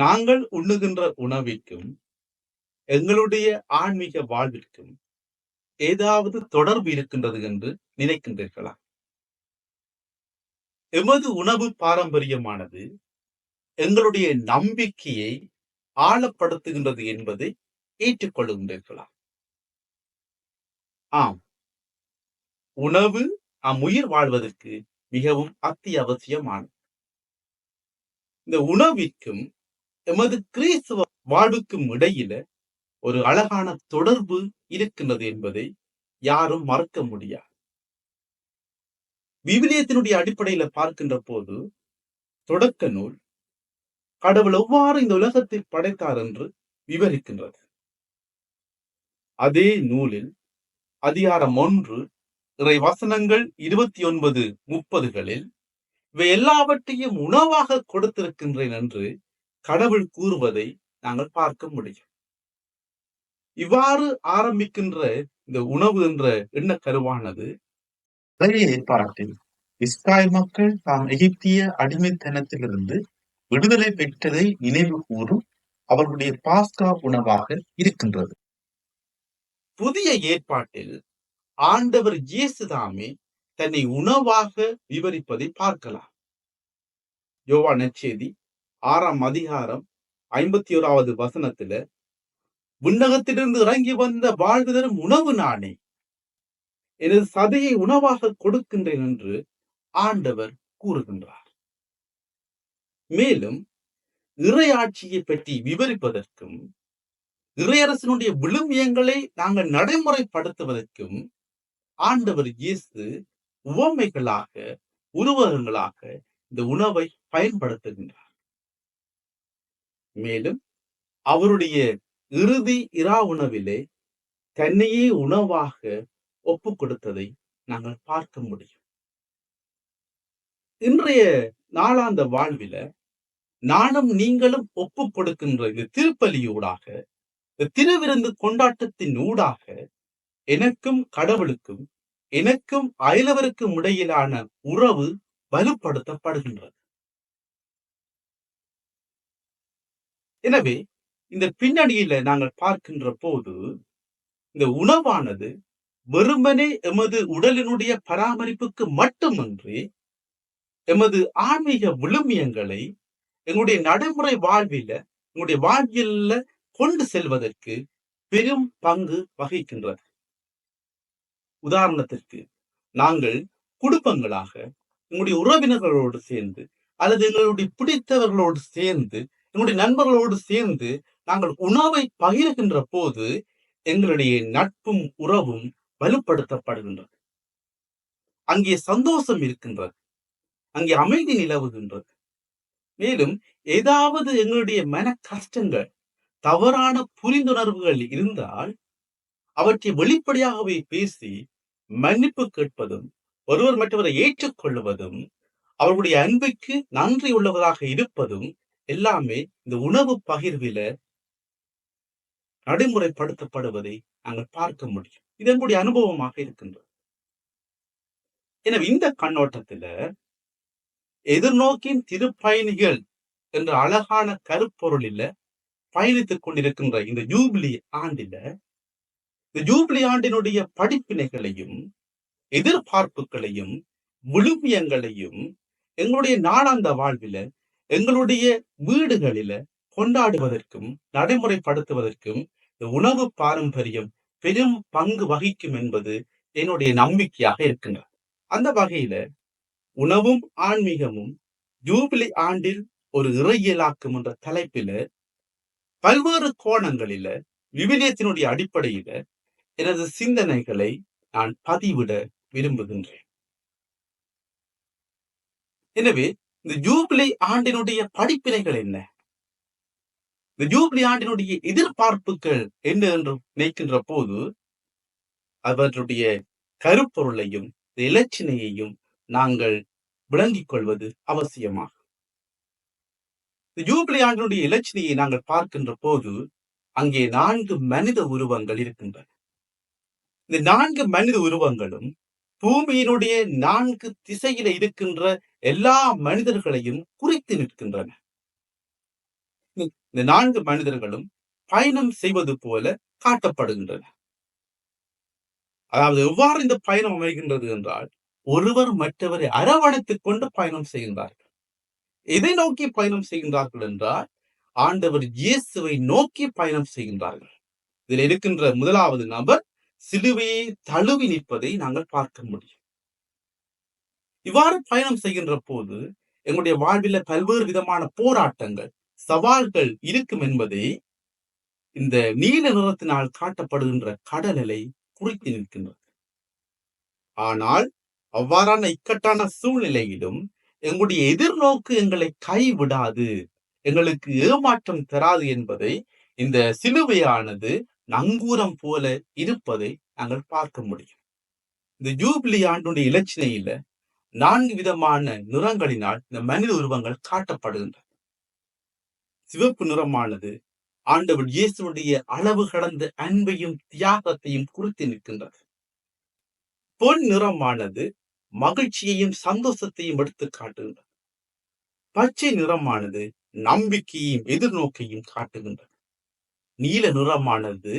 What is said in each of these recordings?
நாங்கள் உண்ணுகின்ற உணவிற்கும் எங்களுடைய ஆன்மீக வாழ்விற்கும் ஏதாவது தொடர்பு இருக்கின்றது என்று நினைக்கின்றீர்களா? எமது உணவு பாரம்பரியமானது எங்களுடைய நம்பிக்கையை ஆழப்படுத்துகின்றது என்பதை ஏற்றுக்கொள்கின்றீர்களா? ஆம். உணவு அம் உயிர் வாழ்வதற்கு மிகவும் அத்தியாவசியமானது. இந்த உணவிற்கும் எமது கிறிஸ்துவ வாழ்வுக்கும் இடையில ஒரு அழகான தொடர்பு இருக்கின்றது என்பதை யாரும் மறக்க முடியாது. விவிலியத்தினுடைய அடிப்படையில பார்க்கின்ற போது தொடக்க நூல் கடவுள் எவ்வாறு இந்த உலகத்தை படைத்தார் என்று விவரிக்கின்றது. அதே நூலில் அதிகாரம் ஒன்று இறை வசனங்கள் இருபத்தி ஒன்பது முப்பதுகளில் இவை எல்லாவற்றையும் உணவாக கொடுத்திருக்கின்றேன் என்று கடவுள் கூறுவதை நாங்கள் பார்க்க முடியும். இவ்வாறு ஆரம்பிக்கின்ற இந்த உணவு என்ற எண்ண கருவானது பழைய ஏற்பாட்டில் இஸ்ராயல் மக்கள் தாம் எகிப்திய அடிமைத்தனத்திலிருந்து விடுதலை பெற்றதை நினைவு கூறும் அவர்களுடைய பாஸ்கா உணவாக இருக்கின்றது. புதிய ஏற்பாட்டில் ஆண்டவர் இயேசுதாமே தன்னை உணவாக விவரிப்பதை பார்க்கலாம். யோவா நற்செய்தி ஆறாம் அதிகாரம் ஐம்பத்தி ஓராவது வசனத்துல விண்ணகத்திலிருந்து இறங்கி வந்த வாழ்வு தரும் உணவு நானே. எனது சதையை உணவாக கொடுக்கின்றேன் என்று ஆண்டவர் கூறுகின்றார். மேலும் இறையாட்சியை பற்றி விவரிப்பதற்கும் இறையரசனுடைய விழுமியங்களை நாங்கள் நடைமுறைப்படுத்துவதற்கும் ஆண்டவர் இயேசு உவமைகளாக உருவகங்களாக இந்த உணவை பயன்படுத்துகின்றார். மேலும் அவருடைய இறுதி இரா உணவிலே தன்னையே உணவாக ஒப்பு கொடுத்ததை நாங்கள் பார்க்க முடியும். இன்றைய நாளாந்த வாழ்வில நானும் நீங்களும் ஒப்பு கொடுக்கின்ற இந்த திருப்பலியூடாக இந்த திருவிருந்து கொண்டாட்டத்தின் ஊடாக எனக்கும் கடவுளுக்கும் எனக்கும் அயலவருக்கும் இடையிலான உறவு வலுப்படுத்தப்படுகின்றது. எனவே இந்த பின்னணியில நாங்கள் பார்க்கின்ற போது இந்த உணவானது வெறுமனே எமது உடலினுடைய பராமரிப்புக்கு மட்டுமன்றி எமது ஆன்மீக விழுமியங்களை எங்களுடைய நடைமுறை வாழ்வில எங்களுடைய வாழ்வியல்ல கொண்டு செல்வதற்கு பெரும் பங்கு வகிக்கின்றது. உதாரணத்திற்கு நாங்கள் குடும்பங்களாக எங்களுடைய உறவினர்களோடு சேர்ந்து அல்லது எங்களுடைய பிடித்தவர்களோடு சேர்ந்து எங்களுடைய நண்பர்களோடு சேர்ந்து நாங்கள் உணவை பகிர்கின்ற போது எங்களுடைய நட்பும் உறவும் வலுப்படுத்தப்படுகின்றது. அங்கே சந்தோஷம் இருக்கின்றது. அங்கே அமைதி நிலவுகின்றது. மேலும் ஏதாவது எங்களுடைய மன கஷ்டங்கள் தவறான புரிந்துணர்வுகள் இருந்தால் அவற்றை வெளிப்படையாகவே பேசி மன்னிப்பு கேட்பதும் ஒருவர் மற்றவரை ஏற்றுக்கொள்வதும் அவர்களுடைய அன்புக்கு நன்றி உள்ளவராக இருப்பதும் எல்லாமே இந்த உணவு பகிர்வில நடைமுறைப்படுத்தப்படுவதை நாங்கள் பார்க்க முடியும். இது எங்களுடைய அனுபவமாக இருக்கின்றது. எனவே இந்த கண்ணோட்டத்துல எதிர்நோக்கின் திருப்பயணிகள் என்ற அழகான கருப்பொருளில பயணித்துக் கொண்டிருக்கின்ற இந்த ஜூபிலி ஆண்டில இந்த ஜூபிலி ஆண்டினுடைய படிப்பினைகளையும் எதிர்பார்ப்புகளையும் விழுமியங்களையும் எங்களுடைய நாளாந்த வாழ்வில எங்களுடைய வீடுகளில கொண்டாடுவதற்கும் நடைமுறைப்படுத்துவதற்கும் உணவு பாரம்பரியம் பெரும் பங்கு வகிக்கும் என்பது என்னுடைய நம்பிக்கையாக இருக்கின்றது அந்த வகையில உணவும் ஆன்மீகமும் ஜூபிலி ஆண்டில் ஒரு இறையியலாக்கும் என்ற தலைப்பில பல்வேறு கோணங்களில விவிலியத்தினுடைய அடிப்படையில எனது சிந்தனைகளை நான் பதிவிட விரும்புகின்றேன். எனவே இந்த ஜூப்ளி ஆண்டினுடைய படிப்பினைகள் என்ன? இந்த ஜூப்ளி ஆண்டினுடைய எதிர்பார்ப்புகள் என்ன என்று நினைக்கின்ற போது அவற்றுடைய கருப்பொருளையும் இலச்சினையையும் நாங்கள் விளங்கிக் கொள்வது அவசியமாகும். இந்த ஜூப்ளி ஆண்டினுடைய இலச்சினையை நாங்கள் பார்க்கின்ற போது அங்கே நான்கு மனித உருவங்கள் இருக்கின்றன. இந்த நான்கு மனித உருவங்களும் பூமியினுடைய நான்கு திசையில இருக்கின்ற எல்லா மனிதர்களையும் குறித்து நிற்கின்றன. இந்த நான்கு மனிதர்களும் பயணம் செய்வது போல காட்டப்படுகின்றன. அதாவது எவ்வாறு இந்த பயணம் அமைகின்றது என்றால் ஒருவர் மற்றவரை அரவணைத்துக் கொண்டு பயணம் செய்கின்றார்கள். எதை நோக்கி பயணம் செய்கின்றார்கள் என்றால் ஆண்டவர் இயேசுவை நோக்கி பயணம் செய்கின்றார்கள். இதில் இருக்கின்ற முதலாவது நபர் சிலுவையை தழுவி நிற்பதை நாங்கள் பார்க்க முடியும். இவ்வாறு பயணம் செய்கின்ற போது எங்களுடைய வாழ்வில பல்வேறு விதமான போராட்டங்கள் சவால்கள் இருக்கும் என்பதை இந்த நீல நிறத்தினால் காட்டப்படுகின்ற கடல் குறித்து நிற்கின்றது. ஆனால் அவ்வாறான இக்கட்டான சூழ்நிலையிலும் எங்களுடைய எதிர்நோக்கு எங்களை கைவிடாது எங்களுக்கு ஏமாற்றம் தராது என்பதை இந்த சிலுவையானது நங்கூரம் போல இருப்பதை நாங்கள் பார்க்க முடியும். இந்த ஜூபிலி ஆண்டுடைய இலச்சினையில நான்கு விதமான நிறங்களினால் இந்த மனித உருவங்கள் காட்டப்படுகின்றன. சிவப்பு நிறமானது ஆண்டவர் இயேசுடைய அளவு கடந்த அன்பையும் தியாகத்தையும் குறித்து நிற்கின்றது. பொன் நிறமானது மகிழ்ச்சியையும் சந்தோஷத்தையும் எடுத்து காட்டுகின்றது. பச்சை நிறமானது நம்பிக்கையையும் எதிர்நோக்கையும் காட்டுகின்றது. நீல நிறமானது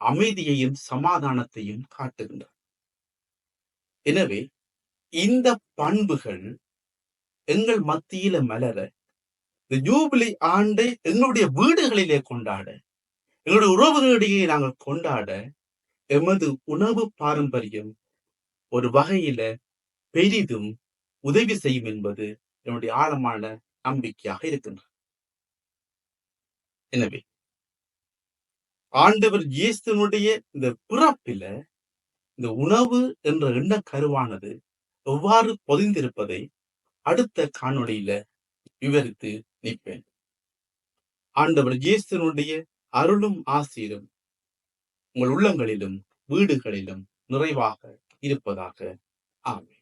அமைதியையும் சமாதானத்தையும் காட்டுகின்றது. எனவே இந்த பண்புகள் எங்கள் மத்தியில மலர இந்த ஜூபிலி ஆண்டை எங்களுடைய வீடுகளிலே கொண்டாட எங்களுடைய உறவுகளிடையே நாங்கள் கொண்டாட எமது உணவு பாரம்பரியம் ஒரு வகையில பெரிதும் உதவி செய்யும் என்பது என்னுடைய ஆழமான நம்பிக்கையாக இருக்கின்றது. எனவே ஆண்டவர் இயேசுனுடைய இந்த பிறப்பில இந்த உணவு என்ற எண்ண கருவானது எவ்வாறு பொதிந்திருப்பதை அடுத்த காணொளியில விவரித்து நிற்பேன். ஆண்டவர் இயேசுனுடைய அருளும் ஆசீரும் உங்கள் உள்ளங்களிலும் வீடுகளிலும் நிறைவாக இருப்பதாக. ஆமென்.